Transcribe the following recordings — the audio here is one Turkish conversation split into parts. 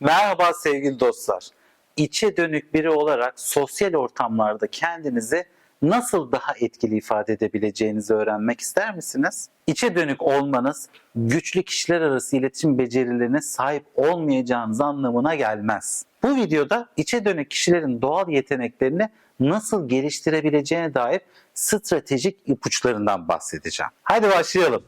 Merhaba sevgili dostlar. İçe dönük biri olarak sosyal ortamlarda kendinizi nasıl daha etkili ifade edebileceğinizi öğrenmek ister misiniz? İçe dönük olmanız güçlü kişiler arası iletişim becerilerine sahip olmayacağınız anlamına gelmez. Bu videoda içe dönük kişilerin doğal yeteneklerini nasıl geliştirebileceğine dair stratejik ipuçlarından bahsedeceğim. Hadi başlayalım.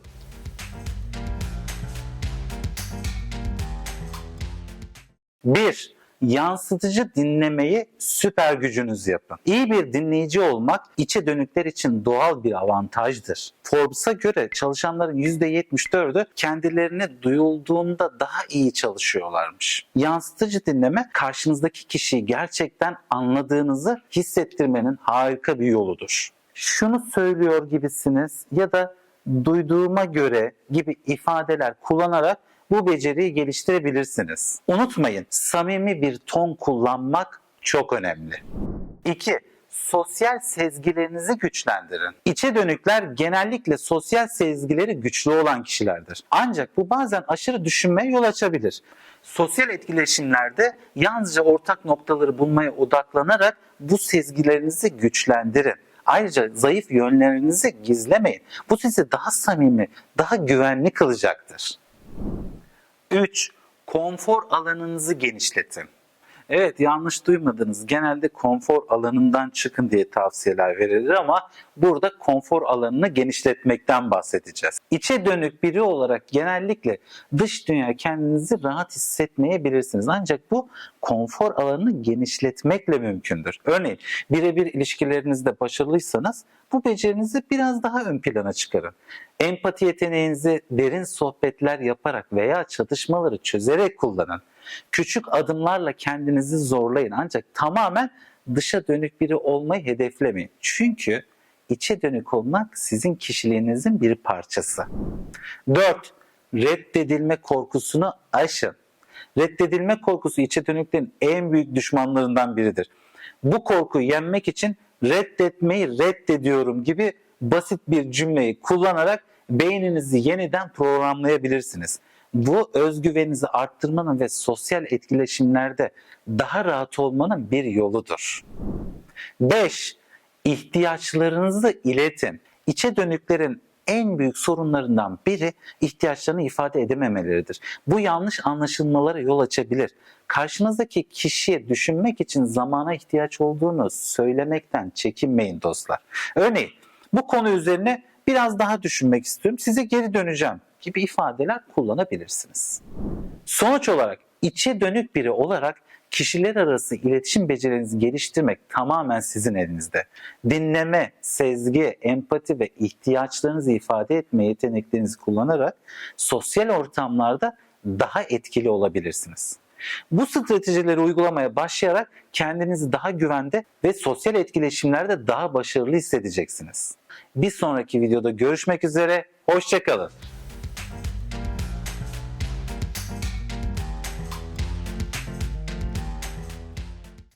Bir, yansıtıcı dinlemeyi süper gücünüz yapın. İyi bir dinleyici olmak içe dönükler için doğal bir avantajdır. Forbes'a göre çalışanların %74'ü kendilerini duyulduğunda daha iyi çalışıyorlarmış. Yansıtıcı dinleme karşınızdaki kişiyi gerçekten anladığınızı hissettirmenin harika bir yoludur. Şunu söylüyor gibisiniz ya da duyduğuma göre gibi ifadeler kullanarak bu beceriyi geliştirebilirsiniz. Unutmayın, samimi bir ton kullanmak çok önemli. 2. Sosyal sezgilerinizi güçlendirin. İçe dönükler genellikle sosyal sezgileri güçlü olan kişilerdir. Ancak bu bazen aşırı düşünmeye yol açabilir. Sosyal etkileşimlerde yalnızca ortak noktaları bulmaya odaklanarak bu sezgilerinizi güçlendirin. Ayrıca zayıf yönlerinizi gizlemeyin. Bu sizi daha samimi, daha güvenli kılacaktır. 3. Konfor alanınızı genişletin. Evet yanlış duymadınız. Genelde konfor alanından çıkın diye tavsiyeler verilir ama burada konfor alanını genişletmekten bahsedeceğiz. İçe dönük biri olarak genellikle dış dünya kendinizi rahat hissetmeyebilirsiniz. Ancak bu konfor alanını genişletmekle mümkündür. Örneğin birebir ilişkilerinizde başarılıysanız bu becerinizi biraz daha ön plana çıkarın. Empati yeteneğinizi derin sohbetler yaparak veya çatışmaları çözerek kullanın. Küçük adımlarla kendinizi zorlayın ancak tamamen dışa dönük biri olmayı hedeflemeyin. Çünkü içe dönük olmak sizin kişiliğinizin bir parçası. 4. Reddedilme korkusunu aşın. Reddedilme korkusu içe dönüklerin en büyük düşmanlarından biridir. Bu korkuyu yenmek için reddetmeyi reddediyorum gibi basit bir cümleyi kullanarak beyninizi yeniden programlayabilirsiniz. Bu özgüveninizi arttırmanın ve sosyal etkileşimlerde daha rahat olmanın bir yoludur. 5. İhtiyaçlarınızı iletin. İçe dönüklerin en büyük sorunlarından biri ihtiyaçlarını ifade edememeleridir. Bu yanlış anlaşılmalara yol açabilir. Karşınızdaki kişiye düşünmek için zamana ihtiyaç olduğunu söylemekten çekinmeyin dostlar. Örneğin bu konu üzerine biraz daha düşünmek istiyorum. Size geri döneceğim gibi ifadeler kullanabilirsiniz. Sonuç olarak içe dönük biri olarak kişiler arası iletişim becerinizi geliştirmek tamamen sizin elinizde. Dinleme, sezgi, empati ve ihtiyaçlarınızı ifade etme yeteneklerinizi kullanarak sosyal ortamlarda daha etkili olabilirsiniz. Bu stratejileri uygulamaya başlayarak kendinizi daha güvende ve sosyal etkileşimlerde daha başarılı hissedeceksiniz. Bir sonraki videoda görüşmek üzere, hoşçakalın.